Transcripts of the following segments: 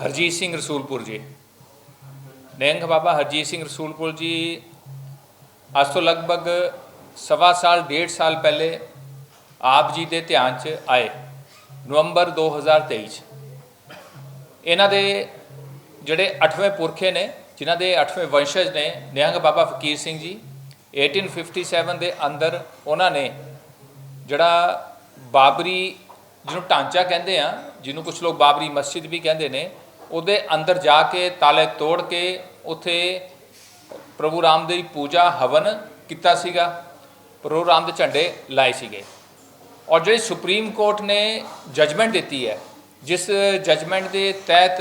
ਹਰਜੀਤ ਸਿੰਘ ਰਸੂਲਪੁਰ ਜੀ। ਨਿਹੰਗ ਬਾਬਾ ਹਰਜੀਤ ਸਿੰਘ ਰਸੂਲਪੁਰ ਜੀ, ਅੱਜ ਤੋਂ ਲਗਭਗ ਸਵਾ ਸਾਲ, ਡੇਢ ਸਾਲ ਪਹਿਲੇ ਆਪ ਜੀ ਦੇ ਧਿਆਨ 'ਚ ਆਏ, ਨਵੰਬਰ 2023 'ਚ। ਇਹਨਾਂ ਦੇ ਜਿਹੜੇ 8ਵੇਂ ਪੁਰਖੇ ਨੇ, ਜਿਨ੍ਹਾਂ ਦੇ 8ਵੇਂ ਵੰਸ਼ਜ ਨੇ ਨਿਹੰਗ ਬਾਬਾ ਫਕੀਰ ਸਿੰਘ ਜੀ 1857 ਦੇ ਅੰਦਰ ਉਹਨਾਂ ਨੇ ਜਿਹੜਾ ਬਾਬਰੀ ਜਿਹਨੂੰ ਢਾਂਚਾ ਕਹਿੰਦੇ ਆ, ਜਿਹਨੂੰ ਕੁਝ ਲੋਕ ਬਾਬਰੀ ਮਸਜਿਦ ਵੀ ਕਹਿੰਦੇ ਨੇ ਉਹਦੇ ਅੰਦਰ ਜਾ ਕੇ ਤਾਲੇ ਤੋੜ ਕੇ ਉੱਥੇ ਪ੍ਰਭੂ ਰਾਮ ਦੀ ਪੂਜਾ, ਹਵਨ ਕੀਤਾ ਸੀਗਾ। ਪ੍ਰਭੂ ਰਾਮ ਦੇ ਝੰਡੇ ਲਾਏ ਸੀਗੇ। ਔਰ ਜਿਹੜੀ ਸੁਪਰੀਮ ਕੋਰਟ ਨੇ ਜਜਮੈਂਟ ਦਿੱਤੀ ਹੈ, ਜਿਸ ਜਜਮੈਂਟ ਦੇ ਤਹਿਤ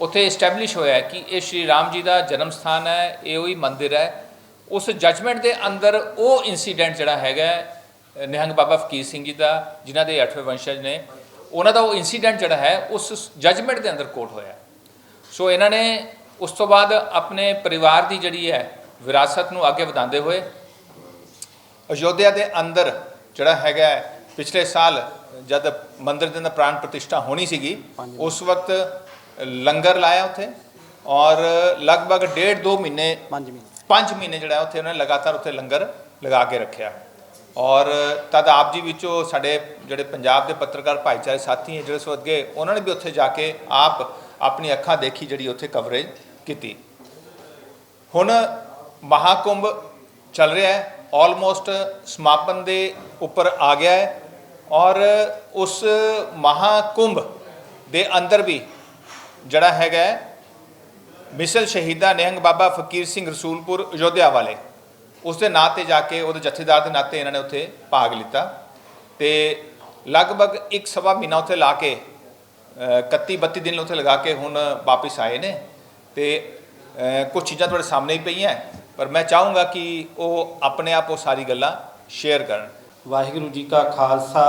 ਉੱਥੇ ਐਸਟੈਬਲਿਸ਼ ਹੋਇਆ ਕਿ ਇਹ ਸ਼੍ਰੀ ਰਾਮ ਜੀ ਦਾ ਜਨਮ ਸਥਾਨ ਹੈ, ਇਹ ਉਹੀ ਮੰਦਿਰ ਹੈ। ਉਸ ਜਜਮੈਂਟ ਦੇ ਅੰਦਰ ਉਹ ਇਨਸੀਡੈਂਟ ਜਿਹੜਾ ਹੈਗਾ ਨਿਹੰਗ ਬਾਬਾ ਫਕੀਰ ਸਿੰਘ ਜੀ ਦਾ, ਜਿਨ੍ਹਾਂ ਦੇ 8ਵੇਂ ਵੰਸ਼ਜ ਨੇ ਉਹਨਾਂ ਦਾ ਉਹ ਇਨਸੀਡੈਂਟ ਜਿਹੜਾ ਹੈ ਉਸ ਜਜਮੈਂਟ ਦੇ ਅੰਦਰ ਕੋਟ ਹੋਇਆ ਸੋ ਇਹਨਾਂ ਨੇ ਉਸ ਤੋਂ ਬਾਅਦ ਆਪਣੇ ਪਰਿਵਾਰ ਦੀ ਜਿਹੜੀ ਹੈ ਵਿਰਾਸਤ ਨੂੰ ਅੱਗੇ ਵਧਾਉਂਦੇ ਹੋਏ ਅਯੋਧਿਆ ਦੇ ਅੰਦਰ ਜਿਹੜਾ ਹੈਗਾ ਪਿਛਲੇ ਸਾਲ ਜਦ ਮੰਦਿਰ ਦੇ ਅੰਦਰ ਪ੍ਰਾਣ ਪ੍ਰਤਿਸ਼ਠਾ ਹੋਣੀ ਸੀਗੀ ਉਸ ਵਕਤ ਲੰਗਰ ਲਾਇਆ ਉੱਥੇ ਔਰ ਲਗਭਗ ਡੇਢ ਦੋ ਮਹੀਨੇ ਪੰਜ ਮਹੀਨੇ। 5 ਮਹੀਨੇ ਜਿਹੜਾ ਉੱਥੇ ਉਹਨਾਂ ਲਗਾਤਾਰ ਉੱਥੇ ਲੰਗਰ ਲਗਾ ਕੇ ਰੱਖਿਆ। ਔਰ ਤਦ ਆਪ ਜੀ ਵਿੱਚੋਂ ਸਾਡੇ ਜਿਹੜੇ ਪੰਜਾਬ ਦੇ ਪੱਤਰਕਾਰ ਭਾਈਚਾਰੇ ਸਾਥੀ ਹੈ ਜਿਹੜੇ ਸੋ ਅੱਗੇ ਉਹਨਾਂ ਨੇ ਵੀ ਉੱਥੇ ਜਾ ਕੇ ਆਪ ਆਪਣੀ ਅੱਖਾਂ ਦੇਖੀ ਜਿਹੜੀ ਉੱਥੇ ਕਵਰੇਜ ਕੀਤੀ। ਹੁਣ ਮਹਾਕੁੰਭ ਚੱਲ ਰਿਹਾ ਹੈ ਆਲਮੋਸਟ ਸਮਾਪਨ ਦੇ ਉੱਪਰ ਆ ਗਿਆ ਹੈ ਔਰ ਉਸ ਮਹਾਕੁੰਭ ਦੇ ਅੰਦਰ ਵੀ ਜਿਹੜਾ ਹੈਗਾ ਮਿਸਲ ਸ਼ਹੀਦਾ ਨਿਹੰਗ ਬਾਬਾ ਫਕੀਰ ਸਿੰਘ ਰਸੂਲਪੁਰ ਅਯੋਧਿਆ ਵਾਲੇ ਉਸ ਦੇ ਨਾਂ ਤੇ ਜਾ ਕੇ ਉਹਦੇ ਜਥੇਦਾਰ ਦੇ ਨਾਤੇ ਇਹਨਾਂ ਨੇ ਉੱਥੇ ਭਾਗ ਲਿੱਤਾ ਤੇ ਲਗਭਗ ਇੱਕ ਸਵਾ ਮਹੀਨਾ ਉੱਥੇ ਲਾ ਕੇ 31 32 ਦਿਨ ਉੱਥੇ ਲਗਾ ਕੇ ਹੁਣ ਵਾਪਸ ਆਏ ਨੇ ਤੇ ਕੁਝ ਚੀਜ਼ਾਂ ਤੁਹਾਡੇ ਸਾਹਮਣੇ ਹੀ ਪਈਆਂ ਪਰ ਮੈਂ ਚਾਹੂੰਗਾ ਕਿ ਉਹ ਆਪਣੇ ਆਪ ਉਹ ਸਾਰੀ ਗੱਲਾਂ ਸ਼ੇਅਰ ਕਰਨ। ਵਾਹਿਗੁਰੂ ਜੀ ਕਾ ਖਾਲਸਾ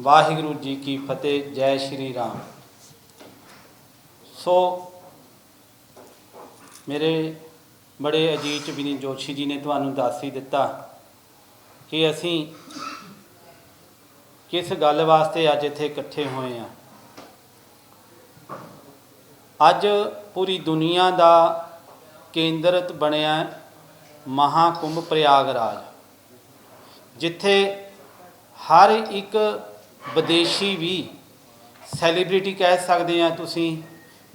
ਵਾਹਿਗੁਰੂ ਜੀ ਕੀ ਫਤਿਹ ਜੈ ਸ਼੍ਰੀ ਰਾਮ। ਸੋ ਮੇਰੇ ਬੜੇ ਅਜੀਤ ਵਿਨੀ ਜੋਸ਼ੀ ਜੀ ਨੇ ਤੁਹਾਨੂੰ ਦੱਸ ਹੀ ਦਿੱਤਾ ਕਿ ਅਸੀਂ ਕਿਸ ਗੱਲ ਵਾਸਤੇ ਅੱਜ ਇੱਥੇ ਇਕੱਠੇ ਹੋਏ ਆ ਅੱਜ ਪੂਰੀ ਦੁਨੀਆ ਦਾ ਕੇਂਦਰਤ ਬਣਿਆ ਮਹਾਕੁੰਭ ਪ੍ਰਯਾਗਰਾਜ, ਜਿੱਥੇ ਹਰ ਇੱਕ ਵਿਦੇਸ਼ੀ ਵੀ ਸੈਲੀਬ੍ਰਿਟੀ ਕਹਿ ਸਕਦੇ ਆ ਤੁਸੀਂ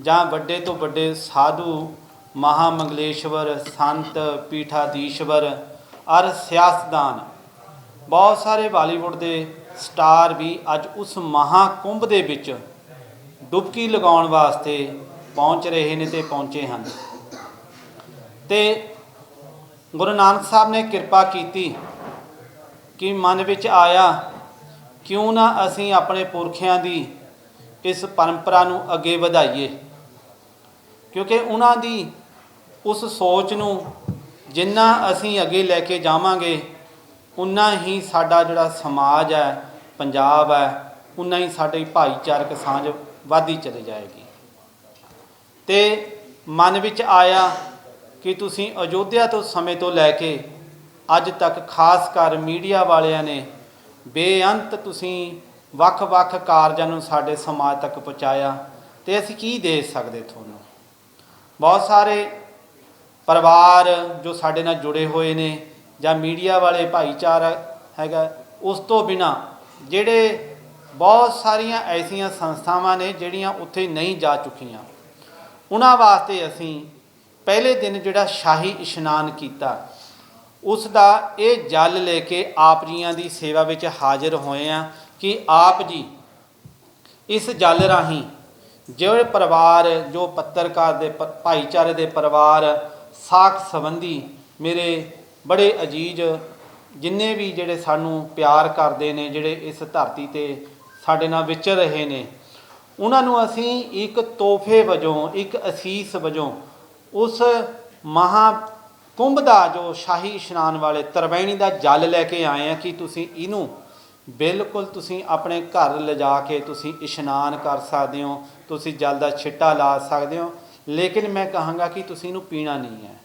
ਜਾਂ ਵੱਡੇ ਤੋਂ ਵੱਡੇ ਸਾਧੂ ਮਹਾਮੰਗਲੇਸ਼ਵਰ, ਸੰਤ ਪੀਠਾਦੀਸ਼ਵਰ ਅਰ ਸਿਆਸਤਦਾਨ। ਬਹੁਤ ਸਾਰੇ ਬਾਲੀਵੁੱਡ ਦੇ ਸਟਾਰ ਵੀ ਅੱਜ ਉਸ ਮਹਾਕੁੰਭ ਦੇ ਵਿੱਚ ਡੁਬਕੀ ਲਗਾਉਣ ਵਾਸਤੇ ਪਹੁੰਚ ਰਹੇ ਨੇ ਤੇ ਪਹੁੰਚੇ ਹਨ। ਤੇ ਗੁਰੂ ਨਾਨਕ ਸਾਹਿਬ ਨੇ ਕਿਰਪਾ ਕੀਤੀ ਕਿ ਮਨ ਵਿੱਚ ਆਇਆ, ਕਿਉਂ ਨਾ ਅਸੀਂ ਆਪਣੇ ਪੁਰਖਿਆਂ ਦੀ ਇਸ ਪਰੰਪਰਾ ਨੂੰ ਅੱਗੇ ਵਧਾਈਏ? ਕਿਉਂਕਿ ਉਹਨਾਂ ਦੀ ਉਸ ਸੋਚ ਨੂੰ ਜਿੰਨਾ ਅਸੀਂ ਅੱਗੇ ਲੈ ਕੇ ਜਾਵਾਂਗੇ, ਉਨਾ ਹੀ ਸਾਡਾ ਜਿਹੜਾ ਸਮਾਜ ਹੈ, ਪੰਜਾਬ ਹੈ, ਉਨਾ ਹੀ ਸਾਡੀ ਭਾਈਚਾਰਕ ਸਾਂਝ ਵਧਦੀ ਚਲੀ ਜਾਏਗੀ। ਤੇ ਮਨ ਵਿੱਚ ਆਇਆ ਕਿ ਤੁਸੀਂ ਅਯੋਧਿਆ ਤੋਂ ਸਮੇਂ ਤੋਂ ਲੈ ਕੇ ਅੱਜ ਤੱਕ ਖਾਸ ਕਰ ਮੀਡੀਆ ਵਾਲਿਆਂ ਨੇ ਬੇਅੰਤ ਤੁਸੀਂ ਵੱਖ-ਵੱਖ ਕਾਰਜਾਂ ਨੂੰ ਸਾਡੇ ਸਮਾਜ ਤੱਕ ਪਹੁੰਚਾਇਆ ਤੇ ਅਸੀਂ ਕੀ ਦੇ ਸਕਦੇ ਤੁਹਾਨੂੰ? ਬਹੁਤ ਸਾਰੇ ਪਰਿਵਾਰ ਜੋ ਸਾਡੇ ਨਾਲ ਜੁੜੇ ਹੋਏ ਨੇ ਜਾਂ ਮੀਡੀਆ ਵਾਲੇ ਭਾਈਚਾਰਾ ਹੈਗਾ, ਉਸ ਤੋਂ ਬਿਨਾ ਜਿਹੜੇ ਬਹੁਤ ਸਾਰੀਆਂ ਐਸੀਆਂ ਸੰਸਥਾਵਾਂ ਨੇ ਜਿਹੜੀਆਂ ਉੱਥੇ ਨਹੀਂ ਜਾ ਚੁੱਕੀਆਂ। ਉਹਨਾਂ ਵਾਸਤੇ ਅਸੀਂ ਪਹਿਲੇ ਦਿਨ ਜਿਹੜਾ ਸ਼ਾਹੀ ਇਸ਼ਨਾਨ ਕੀਤਾ, ਉਸ ਦਾ ਇਹ ਜਲ ਲੈ ਕੇ ਆਪ ਜੀਆਂ ਦੀ ਸੇਵਾ ਵਿੱਚ ਹਾਜ਼ਰ ਹੋਏ ਆ ਕਿ ਆਪ ਜੀ ਇਸ ਜਲ ਰਾਹੀਂ ਜਿਹੜੇ ਪਰਿਵਾਰ, ਜੋ ਪੱਤਰਕਾਰ ਦੇ ਪ- ਭਾਈਚਾਰੇ ਦੇ ਪਰਿਵਾਰ ਸਾਖ ਸੰਬੰਧੀ ਮੇਰੇ ਬੜੇ ਅਜੀਜ਼ ਜਿੰਨੇ ਵੀ ਜਿਹੜੇ ਸਾਨੂੰ ਪਿਆਰ ਕਰਦੇ ਨੇ, ਜਿਹੜੇ ਇਸ ਧਰਤੀ ਤੇ ਸਾਡੇ ਨਾਲ ਵਿਚਰ ਰਹੇ ਨੇ, ਉਹਨਾਂ ਨੂੰ ਅਸੀਂ ਇੱਕ ਤੋਹਫੇ ਵਜੋਂ, ਇੱਕ ਅਸੀਸ ਵਜੋਂ ਉਸ ਮਹਾ ਕੁੰਭ ਦਾ ਜੋ ਸ਼ਾਹੀ ਇਸ਼ਨਾਨ ਵਾਲੇ ਤਰਵੈਣੀ ਦਾ ਜਲ ਲੈ ਕੇ ਆਏ ਆ ਕਿ ਤੁਸੀਂ ਇਹਨੂੰ ਬਿਲਕੁਲ ਤੁਸੀਂ ਆਪਣੇ ਘਰ ਲਿਜਾ ਕੇ ਤੁਸੀਂ ਇਸ਼ਨਾਨ ਕਰ ਸਕਦੇ ਹੋ, ਤੁਸੀਂ ਜਲ ਦਾ ਛਿੱਟਾ ਲਾ ਸਕਦੇ ਹੋ। ਲੇਕਿਨ ਮੈਂ ਕਹਾਂਗਾ ਕਿ ਤੁਸੀਂ ਇਹਨੂੰ ਪੀਣਾ ਨਹੀਂ ਹੈ।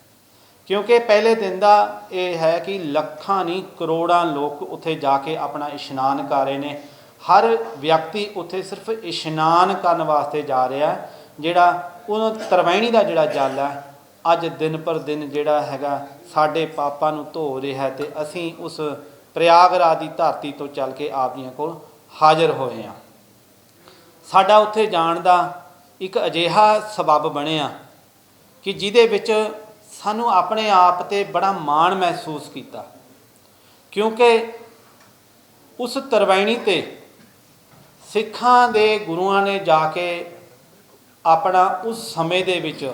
ਕਿਉਂਕਿ ਪਹਿਲੇ ਦਿਨ ਦਾ ਇਹ ਹੈ ਕਿ ਲੱਖਾਂ ਨਹੀਂ, ਕਰੋੜਾਂ ਲੋਕ ਉੱਥੇ ਜਾ ਕੇ ਆਪਣਾ ਇਸ਼ਨਾਨ ਕਰ ਰਹੇ ਨੇ। ਹਰ ਵਿਅਕਤੀ ਉੱਥੇ ਸਿਰਫ ਇਸ਼ਨਾਨ ਕਰਨ ਵਾਸਤੇ ਜਾ ਰਿਹਾ ਜਿਹੜਾ ਉਹ ਤਰਵੈਣੀ ਦਾ ਜਿਹੜਾ ਜਲ ਹੈ, ਅੱਜ ਦਿਨ ਪਰ ਦਿਨ ਜਿਹੜਾ ਹੈਗਾ ਸਾਡੇ ਪਾਪਾਂ ਨੂੰ ਧੋ ਰਿਹਾ ਹੈ ਤੇ ਅਸੀਂ ਉਸ ਪ੍ਰਯਾਗਰਾਜ ਦੀ ਧਰਤੀ ਤੋਂ ਚੱਲ ਕੇ ਆਪ ਜੀਆਂ ਕੋਲ ਹਾਜ਼ਰ ਹੋਏ ਹਾਂ। ਸਾਡਾ ਉੱਥੇ ਜਾਣ ਦਾ ਇੱਕ ਅਜਿਹਾ ਸਬਬ ਬਣਿਆ ਕਿ ਜਿਹਦੇ ਵਿੱਚ ਸਾਨੂੰ ਆਪਣੇ ਆਪ ਤੇ ਬੜਾ ਮਾਣ ਮਹਿਸੂਸ ਕੀਤਾ। ਕਿਉਂਕਿ ਉਸ ਤਰਵੈਣੀ ਤੇ ਸਿੱਖਾਂ ਦੇ ਗੁਰੂਆਂ ਨੇ ਜਾ ਕੇ ਆਪਣਾ ਉਸ ਸਮੇਂ ਦੇ ਵਿੱਚ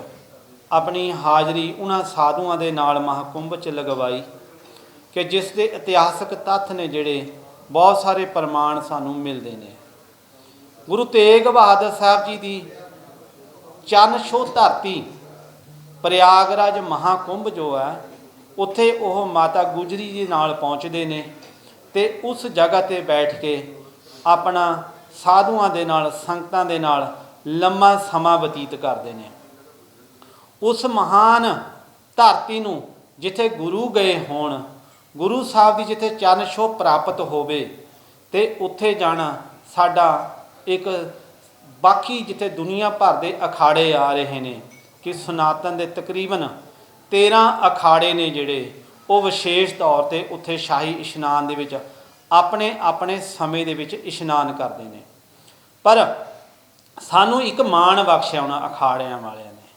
ਆਪਣੀ ਹਾਜ਼ਰੀ ਉਹਨਾਂ ਸਾਧੂਆਂ ਦੇ ਨਾਲ ਮਹਾਕੁੰਭ 'ਚ ਲਗਵਾਈ ਕਿ ਜਿਸ ਦੇ ਇਤਿਹਾਸਕ ਤੱਥ ਨੇ ਜਿਹੜੇ ਬਹੁਤ ਸਾਰੇ ਪ੍ਰਮਾਣ ਸਾਨੂੰ ਮਿਲਦੇ ਨੇ। ਗੁਰੂ ਤੇਗ ਬਹਾਦਰ ਸਾਹਿਬ ਜੀ ਦੀ ਚਰਨ ਛੋਹ ਧਰਤੀ, ਪ੍ਰਯਾਗਰਾਜ ਮਹਾਕੁੰਭ ਜੋ ਹੈ, ਉੱਥੇ ਉਹ ਮਾਤਾ ਗੁਜਰੀ ਜੀ ਨਾਲ ਪਹੁੰਚਦੇ ਨੇ ਤੇ ਉਸ ਜਗ੍ਹਾ ਤੇ ਬੈਠ ਕੇ ਆਪਣਾ ਸਾਧੂਆਂ ਦੇ ਨਾਲ, ਸੰਗਤਾਂ ਦੇ ਨਾਲ ਲੰਮਾ ਸਮਾਂ ਬਤੀਤ ਕਰਦੇ ਨੇ। ਉਸ ਮਹਾਨ ਧਰਤੀ ਨੂੰ ਜਿੱਥੇ ਗੁਰੂ ਗਏ ਹੋਣ, ਗੁਰੂ ਸਾਹਿਬ ਦੀ ਜਿੱਥੇ ਚਰਨ ਛੋਹ ਪ੍ਰਾਪਤ ਹੋਵੇ, ਤੇ ਉੱਥੇ ਜਾਣਾ ਸਾਡਾ ਇੱਕ ਬਾਕੀ ਜਿੱਥੇ ਦੁਨੀਆ ਭਰ ਦੇ ਅਖਾੜੇ ਆ ਰਹੇ ਨੇ, ਕਿ ਸਨਾਤਨ ਦੇ ਤਕਰੀਬਨ 13 ਅਖਾੜੇ ਨੇ ਜਿਹੜੇ, ਉਹ ਵਿਸ਼ੇਸ਼ ਤੌਰ ਤੇ ਉੱਥੇ ਸ਼ਾਹੀ ਇਸ਼ਨਾਨ ਦੇ ਵਿੱਚ ਆਪਣੇ ਆਪਣੇ ਸਮੇਂ ਦੇ ਵਿੱਚ ਇਸ਼ਨਾਨ ਕਰਦੇ ਨੇ। ਪਰ ਸਾਨੂੰ ਇੱਕ ਮਾਣ ਬਖਸ਼ਿਆ ਉਹਨਾਂ ਅਖਾੜਿਆਂ ਵਾਲਿਆਂ ਨੇ,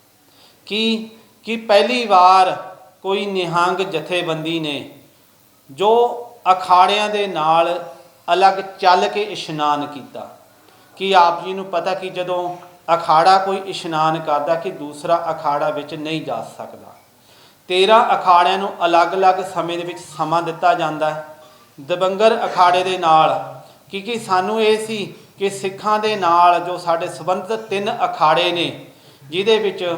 ਕਿ ਕਿ ਪਹਿਲੀ ਵਾਰ ਕੋਈ ਨਿਹੰਗ ਜਥੇਬੰਦੀ ਨੇ ਜੋ ਅਖਾੜਿਆਂ ਦੇ ਨਾਲ ਅਲੱਗ ਚੱਲ ਕੇ ਇਸ਼ਨਾਨ ਕੀਤਾ। ਕਿ ਆਪ ਜੀ ਨੂੰ ਪਤਾ ਕਿ ਜਦੋਂ ਅਖਾੜਾ ਕੋਈ ਇਸ਼ਨਾਨ ਕਰਦਾ ਕਿ ਦੂਸਰਾ ਅਖਾੜਾ ਵਿੱਚ ਨਹੀਂ ਜਾ ਸਕਦਾ। 13 ਅਖਾੜਿਆਂ ਨੂੰ ਅਲੱਗ-ਅਲੱਗ ਸਮੇਂ ਦੇ ਵਿੱਚ ਸਮਾਂ ਦਿੱਤਾ ਜਾਂਦਾ ਹੈ। ਦਬੰਗਰ ਅਖਾੜੇ ਦੇ ਨਾਲ, ਕਿਉਂਕਿ ਸਾਨੂੰ ਇਹ ਸੀ ਕਿ ਸਿੱਖਾਂ ਦੇ ਨਾਲ ਜੋ ਸਾਡੇ ਸੰਬੰਧਿਤ ਤਿੰਨ ਅਖਾੜੇ ਨੇ, ਜਿਹਦੇ ਵਿੱਚ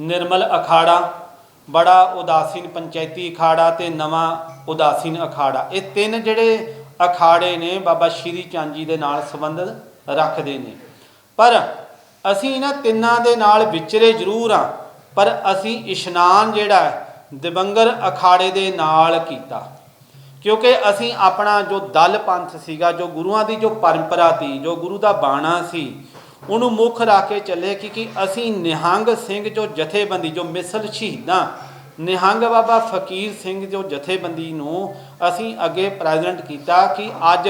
ਨਿਰਮਲ ਅਖਾੜਾ, ਬੜਾ ਉਦਾਸੀਨ ਪੰਚਾਇਤੀ ਅਖਾੜਾ ਤੇ ਨਵਾਂ ਉਦਾਸੀਨ ਅਖਾੜਾ। ਇਹ ਤਿੰਨ ਜਿਹੜੇ ਅਖਾੜੇ ਨੇ ਬਾਬਾ ਸ਼੍ਰੀ ਚੰਦ ਜੀ ਦੇ ਨਾਲ ਸੰਬੰਧਿਤ ਰੱਖਦੇ ਨੇ। ਪਰ ਅਸੀਂ ਇਹਨਾਂ ਤਿੰਨਾਂ ਦੇ ਨਾਲ ਵਿਚਰੇ ਜ਼ਰੂਰ ਆ ਪਰ ਅਸੀਂ ਇਸ਼ਨਾਨ ਜਿਹੜਾ ਹੈ, ਦਿਵੰਗਰ ਅਖਾੜੇ ਦੇ ਨਾਲ ਕੀਤਾ। ਕਿਉਂਕਿ ਅਸੀਂ ਆਪਣਾ ਜੋ ਦਲ ਪੰਥ ਸੀਗਾ ਜੋ ਗੁਰੂਆਂ ਦੀ ਜੋ ਪਰੰਪਰਾ ਸੀ ਜੋ ਗੁਰੂ ਦਾ ਬਾਣਾ ਸੀ ਉਹਨੂੰ ਮੁੱਖ ਰੱਖ ਕੇ ਚੱਲੇ ਕਿ ਕਿ ਅਸੀਂ ਨਿਹੰਗ ਸਿੰਘ ਜੋ ਜਥੇਬੰਦੀ ਜੋ ਮਿਸਲ ਸ਼ਹੀਦਾਂ ਨਿਹੰਗ ਬਾਬਾ ਫਕੀਰ ਸਿੰਘ ਜੋ ਜਥੇਬੰਦੀ ਨੂੰ ਅਸੀਂ ਅੱਗੇ ਪ੍ਰੈਜ਼ੈਂਟ ਕੀਤਾ ਕਿ ਅੱਜ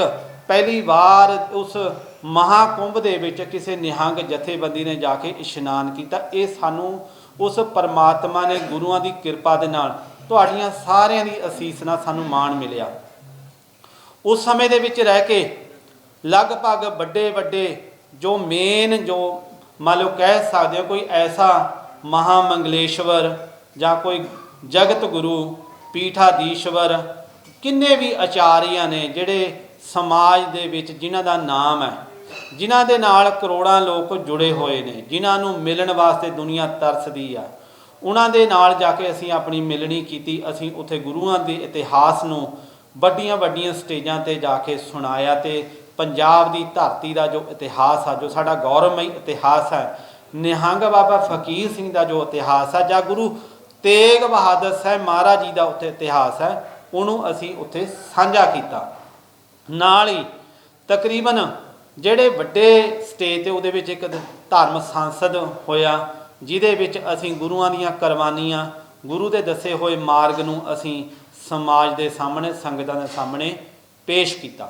ਪਹਿਲੀ ਵਾਰ ਉਸ ਮਹਾਕੁੰਭ ਦੇ ਵਿੱਚ ਕਿਸੇ ਨਿਹੰਗ ਜਥੇਬੰਦੀ ਨੇ ਜਾ ਕੇ ਇਸ਼ਨਾਨ ਕੀਤਾ। ਇਹ ਸਾਨੂੰ ਉਸ ਪਰਮਾਤਮਾ ਨੇ ਗੁਰੂਆਂ ਦੀ ਕਿਰਪਾ ਦੇ ਨਾਲ ਤੁਹਾਡੀਆਂ ਸਾਰਿਆਂ ਦੀ ਅਸੀਸ ਨਾਲ ਸਾਨੂੰ ਮਾਣ ਮਿਲਿਆ। ਉਸ ਸਮੇਂ ਦੇ ਵਿੱਚ ਰਹਿ ਕੇ ਲਗਭਗ ਵੱਡੇ ਵੱਡੇ ਜੋ ਮੇਨ ਜੋ ਮੰਨ ਲਓ ਕਹਿ ਸਕਦੇ ਹੋ ਕੋਈ ਐਸਾ ਮਹਾਮੰਗਲੇਸ਼ਵਰ ਜਾਂ ਕੋਈ ਜਗਤ ਗੁਰੂ, ਪੀਠਾਧੀਸ਼ਵਰ, ਕਿੰਨੇ ਵੀ ਆਚਾਰੀਆਂ ਨੇ ਜਿਹੜੇ ਸਮਾਜ ਦੇ ਵਿੱਚ ਜਿਨ੍ਹਾਂ ਦਾ ਨਾਮ ਹੈ, ਜਿਨ੍ਹਾਂ ਦੇ ਨਾਲ ਕਰੋੜਾਂ ਲੋਕ ਜੁੜੇ ਹੋਏ ਨੇ, ਜਿਨ੍ਹਾਂ ਨੂੰ ਮਿਲਣ ਵਾਸਤੇ ਦੁਨੀਆ ਤਰਸਦੀ ਆ, ਉਹਨਾਂ ਦੇ ਨਾਲ ਜਾ ਕੇ ਅਸੀਂ ਆਪਣੀ ਮਿਲਣੀ ਕੀਤੀ, ਅਸੀਂ ਉੱਥੇ ਗੁਰੂਆਂ ਦੇ ਇਤਿਹਾਸ ਨੂੰ ਵੱਡੀਆਂ ਵੱਡੀਆਂ ਸਟੇਜਾਂ ਤੇ ਜਾ ਕੇ ਸੁਣਾਇਆ ਤੇ ਪੰਜਾਬ ਦੀ ਧਰਤੀ ਦਾ ਜੋ ਇਤਿਹਾਸ ਆ, ਜੋ ਸਾਡਾ ਗੌਰਵਮਈ ਇਤਿਹਾਸ ਹੈ, ਨਿਹੰਗ ਬਾਬਾ ਫਕੀਰ ਸਿੰਘ ਦਾ ਜੋ ਇਤਿਹਾਸ ਆ, ਜਾਂ ਗੁਰੂ ਤੇਗ ਬਹਾਦਰ ਸਾਹਿਬ ਮਹਾਰਾਜ ਜੀ ਦਾ ਉੱਥੇ ਇਤਿਹਾਸ ਹੈ, ਉਹਨੂੰ ਅਸੀਂ ਉੱਥੇ ਸਾਂਝਾ ਕੀਤਾ। ਨਾਲ ਹੀ ਤਕਰੀਬਨ ਜਿਹੜੇ ਵੱਡੇ ਸਟੇਜ ਤੇ ਉਹਦੇ ਵਿੱਚ ਇੱਕ ਧਰਮ ਸੰਸਦ ਹੋਇਆ, ਜਿਹਦੇ ਵਿੱਚ ਅਸੀਂ ਗੁਰੂਆਂ ਦੀਆਂ ਕੁਰਬਾਨੀਆਂ, ਗੁਰੂ ਦੇ ਦੱਸੇ ਹੋਏ ਮਾਰਗ ਨੂੰ ਅਸੀਂ ਸਮਾਜ ਦੇ ਸਾਹਮਣੇ, ਸੰਗਤਾਂ ਦੇ ਸਾਹਮਣੇ ਪੇਸ਼ ਕੀਤਾ।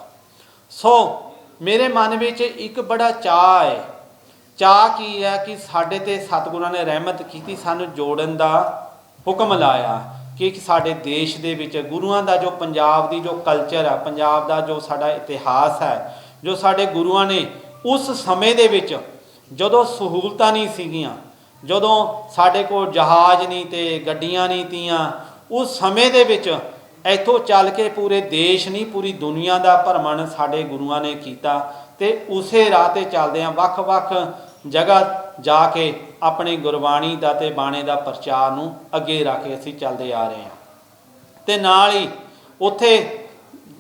ਸੋ ਮੇਰੇ ਮਨ ਵਿੱਚ ਇੱਕ ਬੜਾ ਚਾਹ ਹੈ। ਚਾਹ ਕੀ ਹੈ ਕਿ ਸਾਡੇ ਤੇ ਸਤਿਗੁਰਾਂ ਨੇ ਰਹਿਮਤ ਕੀਤੀ, ਸਾਨੂੰ ਜੋੜਨ ਦਾ ਹੁਕਮ ਲਾਇਆ ਕਿ ਸਾਡੇ ਦੇਸ਼ ਦੇ ਵਿੱਚ ਗੁਰੂਆਂ ਦਾ ਜੋ ਪੰਜਾਬ ਦੀ ਜੋ ਕਲਚਰ ਆ, ਪੰਜਾਬ ਦਾ ਜੋ ਸਾਡਾ ਇਤਿਹਾਸ ਹੈ, ਜੋ ਸਾਡੇ ਗੁਰੂਆਂ ਨੇ ਉਸ ਸਮੇਂ ਦੇ ਵਿੱਚ ਜਦੋਂ ਸਹੂਲਤਾਂ ਨਹੀਂ ਸੀਗੀਆਂ, ਜਦੋਂ ਸਾਡੇ ਕੋਲ ਜਹਾਜ਼ ਨਹੀਂ ਤੇ ਗੱਡੀਆਂ ਨਹੀਂ ਤੀਆਂ, ਉਸ ਸਮੇਂ ਦੇ ਵਿੱਚ ਇੱਥੋਂ ਚੱਲ ਕੇ ਪੂਰੇ ਦੇਸ਼ ਨਹੀਂ, ਪੂਰੀ ਦੁਨੀਆ ਦਾ ਭਰਮਣ ਸਾਡੇ ਗੁਰੂਆਂ ਨੇ ਕੀਤਾ ਤੇ ਉਸੇ ਰਾਹ ਤੇ ਚੱਲਦੇ ਆ ਵੱਖ-ਵੱਖ ਜਗ੍ਹਾ ਜਾ ਕੇ ਆਪਣੀ ਗੁਰਬਾਣੀ ਦਾ ਤੇ ਬਾਣੇ ਦਾ ਪ੍ਰਚਾਰ ਨੂੰ ਅੱਗੇ ਰੱਖ ਕੇ ਅਸੀਂ ਚੱਲਦੇ ਆ ਰਹੇ ਹਾਂ। ਤੇ ਨਾਲ ਹੀ ਉੱਥੇ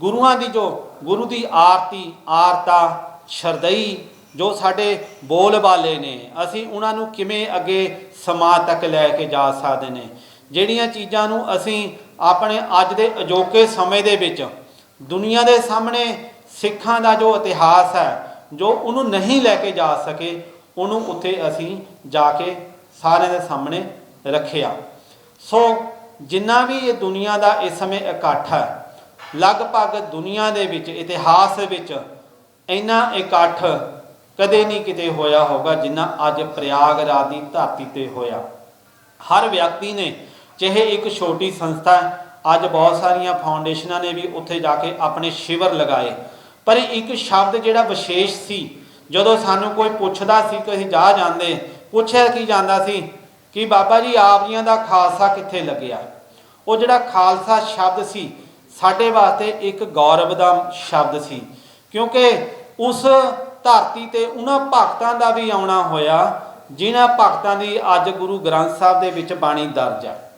ਗੁਰੂਆਂ ਦੀ ਜੋ, ਗੁਰੂ ਦੀ ਆਰਤੀ, ਆਰਤਾ ਸ਼ਰਦਈ ਜੋ ਸਾਡੇ ਬੋਲ ਬਾਲੇ ਨੇ, ਅਸੀਂ ਉਹਨਾਂ ਨੂੰ ਕਿਵੇਂ ਅੱਗੇ ਸਮਾਜ ਤੱਕ ਲੈ ਕੇ ਜਾ ਸਕਦੇ ਨੇ, ਜਿਹੜੀਆਂ ਚੀਜ਼ਾਂ ਨੂੰ ਅਸੀਂ ਆਪਣੇ ਅੱਜ ਦੇ ਅਜੋਕੇ ਸਮੇਂ ਦੇ ਵਿੱਚ ਦੁਨੀਆ ਦੇ ਸਾਹਮਣੇ ਸਿੱਖਾਂ ਦਾ ਜੋ ਇਤਿਹਾਸ ਹੈ, ਜੋ ਉਹਨੂੰ ਨਹੀਂ ਲੈ ਕੇ ਜਾ ਸਕੇ ਉਹਨੂੰ ਉੱਥੇ ਅਸੀਂ ਜਾ ਕੇ ਸਾਰਿਆਂ ਦੇ ਸਾਹਮਣੇ ਰੱਖਿਆ। ਸੋ ਜਿੰਨਾ ਵੀ ਇਹ ਦੁਨੀਆ ਦਾ ਇਸ ਸਮੇਂ ਇਕੱਠ ਹੈ ਲਗਭਗ ਦੁਨੀਆ ਦੇ ਵਿੱਚ ਇਤਿਹਾਸ ਵਿੱਚ ਇੰਨਾ ਇਕੱਠ ਕਦੇ ਨਹੀਂ ਕਿਤੇ ਹੋਇਆ ਹੋਗਾ ਜਿੰਨਾ ਅੱਜ ਪ੍ਰਯਾਗਰਾਜ ਦੀ ਧਰਤੀ ਤੇ ਹੋਇਆ। ਹਰ ਵਿਅਕਤੀ ਨੇ ਚਾਹੇ ਇੱਕ ਛੋਟੀ ਸੰਸਥਾ ਹੈ, ਅੱਜ ਬਹੁਤ ਸਾਰੀਆਂ ਫਾਊਂਡੇਸ਼ਨਾਂ ਨੇ ਵੀ ਉੱਥੇ ਜਾ ਕੇ ਆਪਣੇ ਸ਼ਿਵਰ ਲਗਾਏ। ਪਰ ਇੱਕ ਸ਼ਬਦ ਜਿਹੜਾ ਵਿਸ਼ੇਸ਼ ਸੀ ਜਦੋਂ ਸਾਨੂੰ ਕੋਈ ਪੁੱਛਦਾ ਸੀ ਕਿ ਅਸੀਂ ਜਾ ਜਾਂਦੇ, ਪੁੱਛਿਆ ਕੀ ਜਾਂਦਾ ਸੀ? ਕਿ ਬਾਬਾ ਜੀ, ਆਪ ਜੀਆਂ ਦਾ ਖਾਲਸਾ ਕਿੱਥੇ ਲੱਗਿਆ? ਉਹ ਜਿਹੜਾ ਖਾਲਸਾ ਸ਼ਬਦ ਸੀ, ਸਾਡੇ ਵਾਸਤੇ ਇੱਕ ਗੌਰਵ ਦਾ ਸ਼ਬਦ ਸੀ। ਕਿਉਂਕਿ ਉਸ ਧਰਤੀ ਤੇ ਉਹਨਾਂ ਭਗਤਾਂ ਦਾ ਵੀ ਆਉਣਾ ਹੋਇਆ, ਜਿਨ੍ਹਾਂ ਭਗਤਾਂ ਦੀ ਅੱਜ ਗੁਰੂ ਗ੍ਰੰਥ ਸਾਹਿਬ ਦੇ ਵਿੱਚ ਬਾਣੀ ਦਰਜ ਹੈ।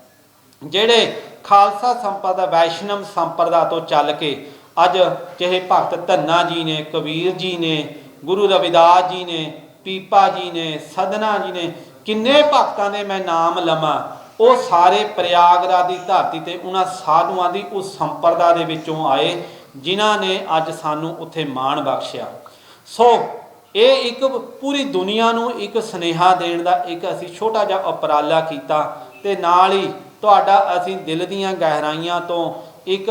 ਜਿਹੜੇ ਖਾਲਸਾ ਸੰਪਰਦਾ ਵੈਸ਼ਨਵ ਸੰਪਰਦਾ ਤੋਂ ਚੱਲ ਕੇ ਅੱਜ ਚਾਹੇ ਭਗਤ ਧੰਨਾ ਜੀ ਨੇ, ਕਬੀਰ ਜੀ ਨੇ ਗੁਰੂ ਰਵਿਦਾਸ ਜੀ ਨੇ, ਪੀਪਾ ਜੀ ਨੇ, ਸਦਨਾ ਜੀ ਨੇ, ਕਿੰਨੇ ਭਗਤਾਂ ਦੇ ਮੈਂ ਨਾਮ ਲਵਾਂ। ਉਹ ਸਾਰੇ ਪ੍ਰਯਾਗਰਾਜ ਦੀ ਧਰਤੀ ਤੇ ਉਹਨਾਂ ਸਾਧੂਆਂ ਦੀ ਉਸ ਸੰਪਰਦਾ ਦੇ ਵਿੱਚੋਂ ਆਏ, ਜਿਨ੍ਹਾਂ ਨੇ ਅੱਜ ਸਾਨੂੰ ਉੱਥੇ ਮਾਣ ਬਖਸ਼ਿਆ। ਸੋ, ਇਹ ਇੱਕ ਪੂਰੀ ਦੁਨੀਆ ਨੂੰ ਇੱਕ ਸਨੇਹਾ ਦੇਣ ਦਾ ਇੱਕ ਅਸੀਂ ਛੋਟਾ ਜਿਹਾ ਉਪਰਾਲਾ ਕੀਤਾ ਤੇ ਨਾਲ ਹੀ ਤੁਹਾਡਾ ਅਸੀਂ ਦਿਲ ਦੀਆਂ ਗਹਿਰਾਈਆਂ ਤੋਂ ਇੱਕ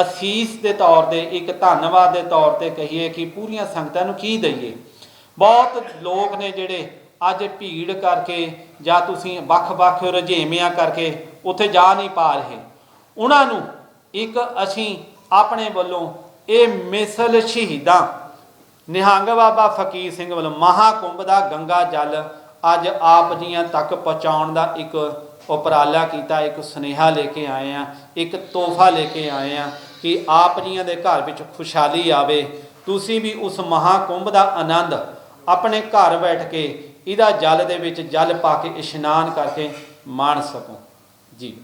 ਅਸੀਸ ਦੇ ਤੌਰ ਤੇ, ਇੱਕ ਧੰਨਵਾਦ ਦੇ ਤੌਰ ਤੇ ਕਹੀਏ ਕਿ ਪੂਰੀਆਂ ਸੰਗਤਾਂ ਨੂੰ ਕੀ ਦਈਏ? ਬਹੁਤ ਲੋਕ ਨੇ ਜਿਹੜੇ ਅੱਜ ਭੀੜ ਕਰਕੇ ਜਾਂ ਤੁਸੀਂ ਵੱਖ-ਵੱਖ ਰੁਝੇਵਿਆਂ ਕਰਕੇ ਉੱਥੇ ਜਾ ਨਹੀਂ ਪਾ ਰਹੇ। ਉਹਨਾਂ ਨੂੰ ਇੱਕ ਅਸੀਂ ਆਪਣੇ ਵੱਲੋਂ ਇਹ ਮਿਸਲ ਸ਼ਹੀਦਾਂ, ਨਿਹੰਗ ਬਾਬਾ ਫਕੀਰ ਸਿੰਘ ਵੱਲੋਂ ਮਹਾਕੁੰਭ ਦਾ ਗੰਗਾ ਜਲ ਅੱਜ ਆਪ ਜੀਆਂ ਤੱਕ ਪਹੁੰਚਾਉਣ ਦਾ ਇੱਕ ਉਪਰਾਲਾ ਕੀਤਾ, ਇੱਕ ਸੁਨੇਹਾ ਲੈ ਕੇ ਆਏ ਆ ਇੱਕ ਤੋਹਫਾ ਲੈ ਕੇ ਆਏ ਆ ਕਿ ਆਪ ਜੀਆਂ ਦੇ ਘਰ ਵਿੱਚ ਖੁਸ਼ਹਾਲੀ ਆਵੇ। ਤੁਸੀਂ ਵੀ ਉਸ ਮਹਾਕੁੰਭ ਦਾ ਆਨੰਦ ਆਪਣੇ ਘਰ ਬੈਠ ਕੇ ਇਹਦਾ ਜਲ ਦੇ ਵਿੱਚ ਜਲ ਪਾ ਕੇ ਇਸ਼ਨਾਨ ਕਰਕੇ ਮਾਣ ਸਕੋ। ਜੀ।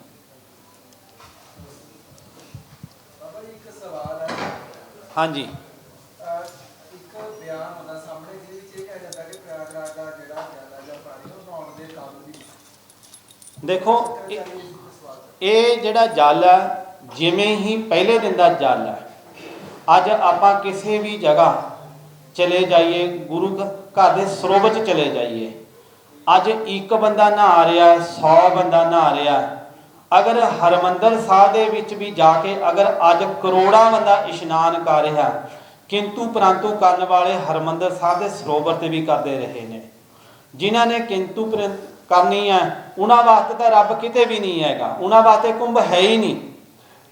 ਹਾਂਜੀ ਅਹ ਇੱਕ ਬਿਆਨ ਹੁੰਦਾ ਸਾਹਮਣੇ ਜਿਹਦੇ ਵਿੱਚ ਇਹ ਕਿਹਾ ਜਾਂਦਾ ਕਿ ਪ੍ਰਯਾਗਰਾਜ ਦਾ ਜਿਹੜਾ ਜਲ ਹੈ ਜਾਂ ਪਾਣੀ ਉਹ ਨਹਾਉਣ ਦੇ ਕਾਬਿਲ ਨਹੀਂ ਦੇਖੋ, ਇਹ- ਜਿਹੜਾ ਜਲ ਹੈ, ਜਿਵੇਂ ਹੀ ਪਹਿਲੇ ਦਿਨ ਦਾ ਜਲ ਹੈ, ਅੱਜ ਆਪਾਂ ਕਿਸੇ ਵੀ ਜਗ੍ਹਾ ਚਲੇ ਜਾਈਏ, ਗੁਰੂ ਘਰ ਦੇ ਸਰੋਵਰ 'ਚ ਚਲੇ ਜਾਈਏ, ਅੱਜ ਇੱਕ ਬੰਦਾ ਨਹਾ ਰਿਹਾ 100 ਬੰਦਾ ਨਹਾ ਰਿਹਾ, ਅਗਰ ਹਰਮੰਦਰ ਸਾਹਿਬ ਦੇ ਵਿੱਚ ਵੀ ਜਾ ਕੇ ਅਗਰ ਅੱਜ ਕਰੋੜਾਂ ਬੰਦਾ ਇਸ਼ਨਾਨ ਕਰ ਰਿਹਾ, ਕਿੰਤੂ ਪ੍ਰੰਤੂ ਕਰਨ ਵਾਲੇ ਹਰਮੰਦਰ ਸਾਹਿਬ ਦੇ ਸਰੋਵਰ ਤੇ ਵੀ ਕਰਦੇ ਰਹੇ ਨੇ, ਜਿਨ੍ਹਾਂ ਨੇ ਕਿੰਤੂ ਪ੍ਰੰਤ ਕਰਨੀ ਹੈ। ਉਹਨਾਂ ਵਾਸਤੇ ਤਾਂ ਰੱਬ ਕਿਤੇ ਵੀ ਨਹੀਂ ਹੈਗਾ। ਉਹਨਾਂ ਵਾਸਤੇ ਕੁੰਭ ਹੈ ਹੀ ਨਹੀਂ।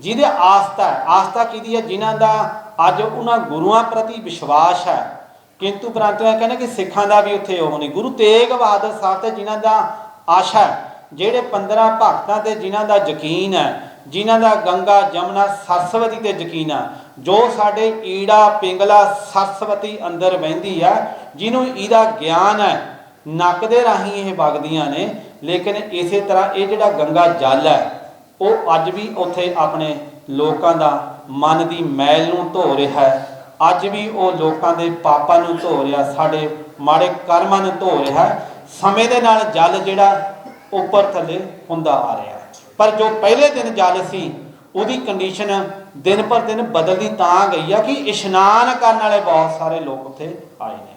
ਜਿਹਦੇ ਆਸਥਾ ਹੈ। ਆਸਥਾ ਕਿਹਦੀ ਹੈ? ਜਿਨ੍ਹਾਂ ਦਾ ਅੱਜ ਉਹਨਾਂ ਗੁਰੂਆਂ ਪ੍ਰਤੀ ਵਿਸ਼ਵਾਸ ਹੈ। ਕਿੰਤੂ ਪਰੰਤੂ ਇਹ ਕਹਿੰਦੇ ਕਿ ਸਿੱਖਾਂ ਦਾ ਵੀ ਉੱਥੇ ਉਹ ਨਹੀਂ। ਗੁਰੂ ਤੇਗ ਬਹਾਦਰ ਸਾਹਿਬ ਤੇ ਜਿਨ੍ਹਾਂ ਦਾ ਆਸ਼ਾ ਹੈ, ਜਿਹੜੇ 15 ਭਗਤਾਂ ਤੇ ਜਿਨ੍ਹਾਂ ਦਾ ਯਕੀਨ ਹੈ, ਜਿਨ੍ਹਾਂ ਦਾ ਗੰਗਾ, ਜਮਨਾ, ਸਰਸਵਤੀ ਤੇ ਯਕੀਨ ਹੈ, ਜੋ ਸਾਡੇ ਈੜਾ ਪਿੰਗਲਾ ਸਰਸਵਤੀ ਅੰਦਰ ਵਹਿੰਦੀ ਹੈ, ਜਿਹਨੂੰ ਇਹਦਾ ਗਿਆਨ ਹੈ ਨੱਕ ਦੇ ਰਾਹੀਂ ਇਹ ਵਗਦੀਆਂ ਨੇ, ਲੇਕਿਨ ਇਸੇ ਤਰ੍ਹਾਂ ਇਹ ਜਿਹੜਾ ਗੰਗਾ ਜਲ ਹੈ, ਉਹ ਅੱਜ ਵੀ ਉੱਥੇ ਆਪਣੇ ਲੋਕਾਂ ਦਾ ਮਨ ਦੀ ਮੈਲ ਨੂੰ ਧੋ ਰਿਹਾ ਹੈ। ਅੱਜ ਵੀ ਉਹ ਲੋਕਾਂ ਦੇ ਪਾਪਾਂ ਨੂੰ ਧੋ ਰਿਹਾ, ਸਾਡੇ ਮਾੜੇ ਕਰਮਾਂ ਨੂੰ ਧੋ ਰਿਹਾ ਸਮੇਂ ਦੇ ਨਾਲ ਜਲ ਜਿਹੜਾ ਉੱਪਰ ਥੱਲੇ ਹੁੰਦਾ ਆ ਰਿਹਾ ਪਰ ਜੋ ਪਹਿਲੇ ਦਿਨ ਜਲ ਸੀ, ਉਹਦੀ ਕੰਡੀਸ਼ਨ ਦਿਨ ਪਰ ਦਿਨ ਬਦਲਦੀ ਤਾਂ ਗਈ ਆ ਕਿ ਇਸ਼ਨਾਨ ਕਰਨ ਵਾਲੇ ਬਹੁਤ ਸਾਰੇ ਲੋਕ ਉੱਥੇ ਆਏ ਨੇ।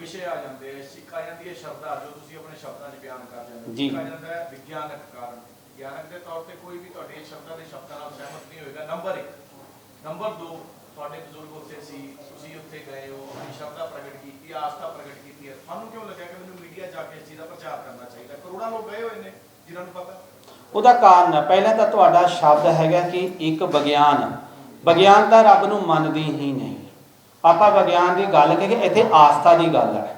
ਵਿਸ਼ੇ ਆ ਜਾਂਦੇ ਆ ਸਿੱਖ ਆ ਜਾਂਦੀ ਹੈ ਸ਼ਬਦਾਂ ਜੋ ਤੁਸੀਂ ਆਪਣੇ ਸ਼ਬਦਾਂ 'ਚ ਬਿਆਨ ਕਰ ਜਾਂਦੇ ਹੋ। ਜੀ। ਆ ਜਾਂਦਾ ਹੈ ਵਿਗਿਆਨਕ ਕਾਰਨ। ਵਿਗਿਆਨਕ ਦੇ ਤੌਰ ਤੇ ਕੋਈ ਵੀ ਤੁਹਾਡੇ ਸ਼ਬਦਾਂ ਦੇ ਸ਼ਬਦਾਂ ਨਾਲ ਸਹਿਮਤ ਨਹੀਂ ਹੋਏਗਾ। ਨੰਬਰ 1 ਨੰਬਰ 2 ਤੁਹਾਡੇ ਬਜ਼ੁਰਗ ਉੱਥੇ ਸੀ ਤੁਸੀਂ ਉੱਥੇ ਗਏ ਹੋ ਆਪਣੀ ਸ਼ਰਧਾ ਪ੍ਰਗਟ ਕੀਤੀ ਆਸਥਾ ਪ੍ਰਗਟ ਕੀਤੀ ਹੈ। ਤੁਹਾਨੂੰ ਕਿਉਂ ਲੱਗਿਆ ਕਿ ਮੈਨੂੰ ਮੀਡੀਆ ਜਾ ਕੇ ਇਸ ਚੀਜ਼ ਦਾ ਪ੍ਰਚਾਰ ਕਰਨਾ ਚਾਹੀਦਾ? ਕਰੋੜਾਂ ਲੋਕ ਗਏ ਹੋਏ ਨੇ ਜਿਨ੍ਹਾਂ ਨੂੰ ਪਤਾ। ਉਹਦਾ ਕਾਰਨ ਹੈ ਪਹਿਲਾਂ ਤਾਂ ਤੁਹਾਡਾ ਸ਼ਬਦ ਹੈਗਾ ਕਿ ਇੱਕ ਵਿਗਿਆਨ ਵਿਗਿਆਨ ਤਾਂ ਰੱਬ ਨੂੰ ਮੰਨਦੀ ਹੀ ਨਹੀਂ। ਆਪਾਂ ਵਿਗਿਆਨ ਦੀ ਗੱਲ ਕਰੀਏ ਇੱਥੇ ਆਸਥਾ ਦੀ ਗੱਲ ਹੈ।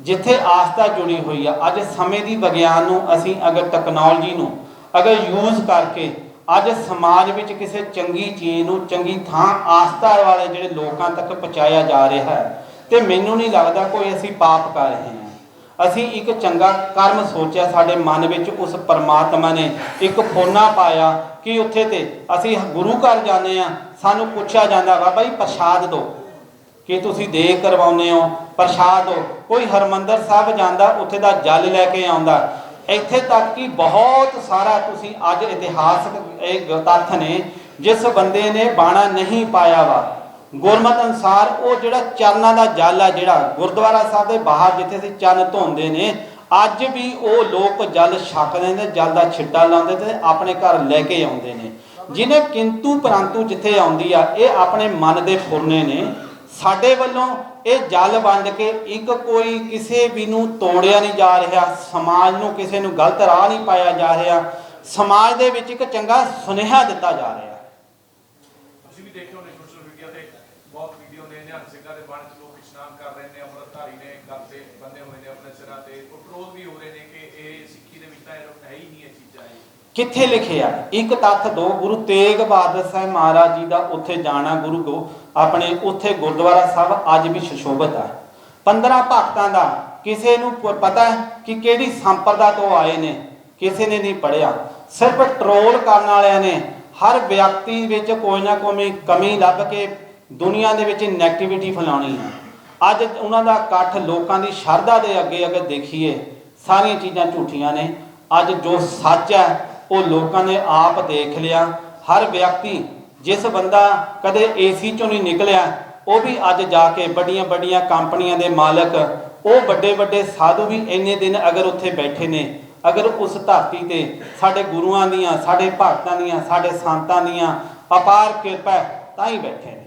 ਜਿੱਥੇ ਆਸਥਾ ਜੁੜੀ ਹੋਈ ਆ, ਅੱਜ ਸਮੇਂ ਦੀ ਵਿਗਿਆਨ ਨੂੰ ਅਸੀਂ ਅਗਰ ਟੈਕਨੋਲੋਜੀ ਨੂੰ ਅਗਰ ਯੂਜ਼ ਕਰਕੇ ਅੱਜ ਸਮਾਜ ਵਿੱਚ ਕਿਸੇ ਚੰਗੀ ਚੀਜ਼ ਨੂੰ ਚੰਗੀ ਥਾਂ ਆਸਥਾ ਵਾਲੇ ਜਿਹੜੇ ਲੋਕਾਂ ਤੱਕ ਪਹੁੰਚਾਇਆ ਜਾ ਰਿਹਾ ਹੈ, ਤੇ ਮੈਨੂੰ ਨਹੀਂ ਲੱਗਦਾ ਕੋਈ ਅਸੀਂ ਪਾਪ ਕਰ ਰਹੇ ਹਾਂ। ਅਸੀਂ ਇੱਕ ਚੰਗਾ ਕਰਮ ਸੋਚਿਆ, ਸਾਡੇ ਮਨ ਵਿੱਚ ਉਸ ਪਰਮਾਤਮਾ ਨੇ ਇੱਕ ਫੋਨਾ ਪਾਇਆ ਕਿ ਉੱਥੇ ਤੇ ਅਸੀਂ ਗੁਰੂ ਘਰ ਜਾਂਦੇ ਆ ਸਾਨੂੰ ਪੁੱਛਿਆ ਜਾਂਦਾ ਵਾ ਜੀ ਪ੍ਰਸ਼ਾਦ ਦਿਓ ਕਿ ਤੁਸੀਂ ਦੇ ਕਰਵਾਉਨੇ ਹੋ, ਪ੍ਰਸ਼ਾਦ ਦਿਓ ਕੋਈ ਹਰਮੰਦਰ ਸਾਹਿਬ ਜਾਂਦਾ, ਉੱਥੇ ਦਾ ਜਲ ਲੈ ਕੇ ਆਉਂਦਾ। ਇੱਥੇ ਤੱਕ ਕਿ ਬਹੁਤ ਸਾਰਾ ਤੁਸੀਂ ਅੱਜ ਇਤਿਹਾਸਕ ਇਹ ਗ- ਤੱਥ ਨੇ, ਜਿਸ ਬੰਦੇ ਨੇ ਬਾਣਾ ਨਹੀਂ ਪਾਇਆ ਵਾ। ਗੁਰਮਤ ਅਨਸਾਰ ਉਹ ਜਿਹੜਾ ਚਰਨਾਂ ਦਾ ਜਲ ਆ, ਜਿਹੜਾ ਗੁਰਦੁਆਰਾ ਸਾਹਿਬ ਦੇ ਬਾਹਰ ਜਿੱਥੇ ਅਸੀਂ ਚਰਨ ਧੋਂਦੇ ਨੇ, ਅੱਜ ਵੀ ਉਹ ਲੋਕ ਜਲ ਛਕਦੇ ਨੇ ਜਲ ਦਾ ਛਿੱਟਾ ਲਾਉਂਦੇ ਤੇ ਆਪਣੇ ਘਰ ਲੈ ਕੇ ਆਉਂਦੇ ਨੇ। ਜਿਹਨੇ ਕਿੰਤੂ ਪਰੰਤੂ ਜਿੱਥੇ ਆਉਂਦੀ ਆ, ਇਹ ਆਪਣੇ ਮਨ ਦੇ ਫੁਰਨੇ ਨੇ। ਸਾਡੇ ਵੱਲੋਂ ਇਹ ਜਲ ਵੰਡ ਕੇ ਇੱਕ ਕੋਈ ਕਿਸੇ ਵੀ ਨੂੰ ਤੋੜਿਆ ਨਹੀਂ ਜਾ ਰਿਹਾ ਸਮਾਜ ਨੂੰ ਕਿਸੇ ਨੂੰ ਗਲਤ ਰਾਹ ਨਹੀਂ ਪਾਇਆ ਜਾ ਰਿਹਾ ਸਮਾਜ ਦੇ ਵਿੱਚ ਇੱਕ ਚੰਗਾ ਸੁਨੇਹਾ ਦਿੱਤਾ ਜਾ ਰਿਹਾ। ਤੁਸੀਂ ਵੀ ਦੇਖਿਓ ਨੇ ਸੋਸ਼ਲ ਮੀਡੀਆ ਤੇ ਬਹੁਤ ਵੀਡੀਓ ਨੇ ਨਿਹੰਗ ਸਿੰਘਾਂ ਦੇ ਬਣ ਚ ਲੋਕ ਇਸ਼ਨਾਨ ਕਰ ਰਹੇ ਨੇ ਅੰਮ੍ਰਿਤਧਾਰੀ ਨੇ ਤੇ ਬੰਦੇ ਹੋਏ ਨੇ ਆਪਣੇ ਸਿਰਾਂ ਤੇ ਉਹ ਵਿਰੋਧ ਵੀ ਹੋ ਰਹੇ ਨੇ ਕਿ ਇਹ ਸਿੱਖੀ ਦੇ ਵਿੱਚ ਤਾਂ ਇਹ ਹੈ ਹੀ ਨਹੀਂ ਇਹ ਚੀਜ਼ਾਂ ਇਹ। ਕਿੱਥੇ ਲਿਖਿਆ? ਇੱਕ ਤੱਥ ਦੋ ਗੁਰੂ ਤੇਗ ਬਹਾਦਰ ਸਾਹਿਬ ਮਹਾਰਾਜ ਜੀ ਦਾ ਉੱਥੇ ਜਾਣਾ ਗੁਰੂ ਗੋ ਆਪਣੇ ਉੱਥੇ ਗੁਰਦੁਆਰਾ ਸਾਹਿਬ ਅੱਜ ਵੀ ਸ਼ਸ਼ੋਭਤ ਹੈ 15 ਭਗਤਾਂ ਦਾ ਕਿਸੇ ਨੂੰ ਪਤਾ ਹੈ ਕਿ ਕਿਹੜੀ ਸੰਪਰਦਾ ਤੋਂ ਆਏ ਨੇ, ਕਿਸੇ ਨੇ ਨਹੀਂ ਪੜਿਆ ਸਿਰਫ ਟਰੋਲ ਕਰਨ ਵਾਲਿਆਂ ਨੇ ਹਰ ਵਿਅਕਤੀ ਵਿੱਚ ਕੋਈ ਨਾ ਕੋਈ ਕਮੀ ਲੱਭ ਕੇ ਦੁਨੀਆ ਦੇ ਵਿੱਚ ਨੈਗੇਟਿਵਿਟੀ ਫੈਲਾਉਣੀ ਹੈ। ਅੱਜ ਉਹਨਾਂ ਦਾ ਇਕੱਠ ਲੋਕਾਂ ਦੀ ਸ਼ਰਧਾ ਦੇ ਅੱਗੇ ਅਗਰ ਦੇਖੀਏ, ਸਾਰੀਆਂ ਚੀਜ਼ਾਂ ਝੂਠੀਆਂ ਨੇ। ਅੱਜ ਜੋ ਸੱਚ ਹੈ, ਉਹ ਲੋਕਾਂ ਨੇ ਆਪ ਦੇਖ ਲਿਆ। ਹਰ ਵਿਅਕਤੀ ਜਿਸ ਬੰਦਾ ਕਦੇ ਏਸੀ ਚੋਂ ਨਹੀਂ ਨਿਕਲਿਆ ਉਹ ਵੀ ਅੱਜ ਜਾ ਕੇ ਵੱਡੀਆਂ ਵੱਡੀਆਂ ਕੰਪਨੀਆਂ ਦੇ ਮਾਲਕ ਉਹ ਵੱਡੇ ਵੱਡੇ ਸਾਧੂ ਵੀ ਇੰਨੇ ਦਿਨ ਅਗਰ ਉੱਥੇ ਬੈਠੇ ਨੇ ਅਗਰ ਉਸ ਧਰਤੀ ਤੇ ਸਾਡੇ ਗੁਰੂਆਂ ਦੀਆਂ ਸਾਡੇ ਭਗਤਾਂ ਦੀਆਂ ਸਾਡੇ ਸੰਤਾਂ ਦੀਆਂ ਅਪਾਰ ਕਿਰਪਾ ਹੈ, ਤਾਂ ਹੀ ਬੈਠੇ ਨੇ।